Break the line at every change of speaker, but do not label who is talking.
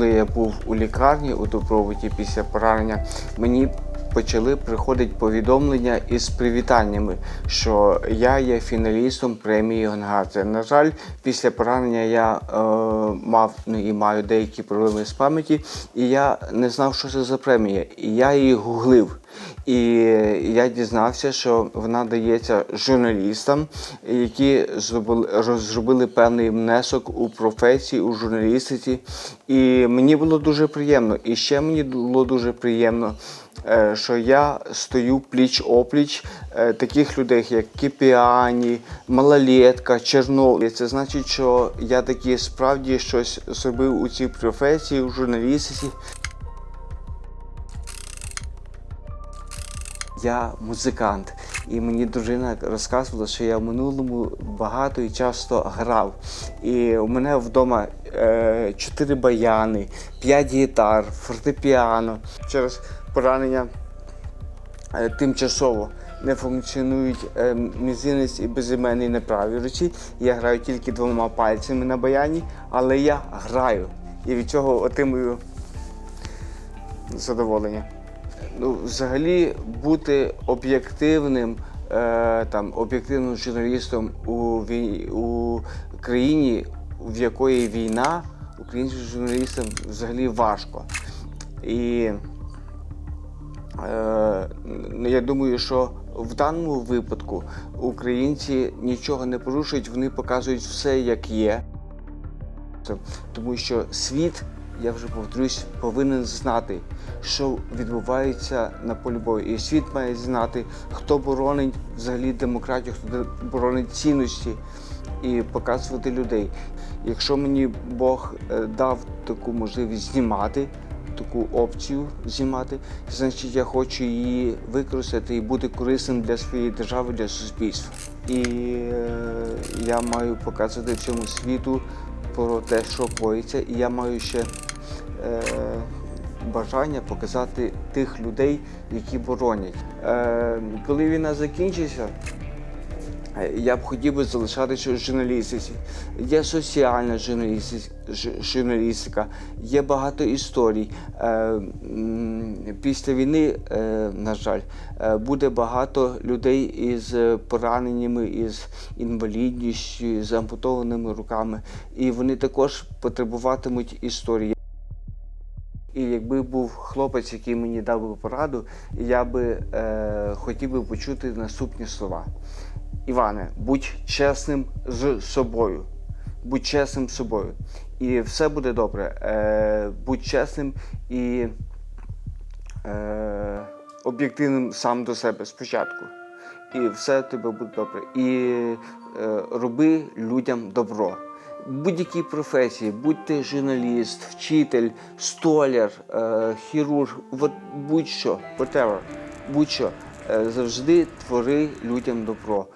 коли я був у лікарні у Дубровиті після поранення, мені почали приходити повідомлення із привітаннями, що я є фіналістом премії Гонгадзе. На жаль, після поранення я е, мав ну, і маю деякі проблеми з пам'яті, і я не знав, що це за премія. І я її гуглив. І я дізнався, що вона дається журналістам, які зробили, роз- зробили певний внесок у професії, у журналістиці. І мені було дуже приємно. І ще мені було дуже приємно, е, що я стою пліч-опліч е, таких людей, як Кіпіані, Малолетка, Чернов. Це значить, що я таки справді щось зробив у цій професії, у журналістиці. Я музикант, і мені дружина розказувала, що я в минулому багато і часто грав. І у мене вдома е, чотири баяни, п'ять гітар, фортепіано. Через поранення е, тимчасово не функціонують е, мізинець і безіменний на правій руці. Я граю тільки двома пальцями на баяні, але я граю. І від цього отримую задоволення. Ну, взагалі бути об'єктивним, е, там, об'єктивним журналістом у, вій... у країні, в якої війна, українським журналістам взагалі важко. І е, я думаю, що в даному випадку українці нічого не порушують, вони показують все як є. Тому що світ, я вже повторюсь, повинен знати, що відбувається на полі бою. І світ має знати, хто боронить взагалі демократію, хто боронить цінності і показувати людей. Якщо мені Бог е, дав таку можливість знімати, таку опцію знімати, значить я хочу її використати і бути корисним для своєї держави, для суспільства. І е, я маю показувати всьому світу про те, що коїться, і я маю ще бажання показати тих людей, які боронять. Е, коли війна закінчиться, Е, Я б хотів би залишатися в журналістиці. Є соціальна журналістика, є багато історій. Е, Після війни, е, на жаль, е, буде багато людей із е, пораненнями, із інвалідністю, з ампутованими руками. І вони також потребуватимуть історії. І якби був хлопець, який мені дав би пораду, я би е, хотів би почути наступні слова. Іване, будь чесним з собою. Будь чесним з собою. І все буде добре. Е, будь чесним і е, об'єктивним сам до себе спочатку. І все тебе буде добре. І е, роби людям добро. Будь-якій професії, будь ти журналіст, вчитель, столяр, е, хірург, будь-що, whatever, будь-що, е, завжди твори людям добро.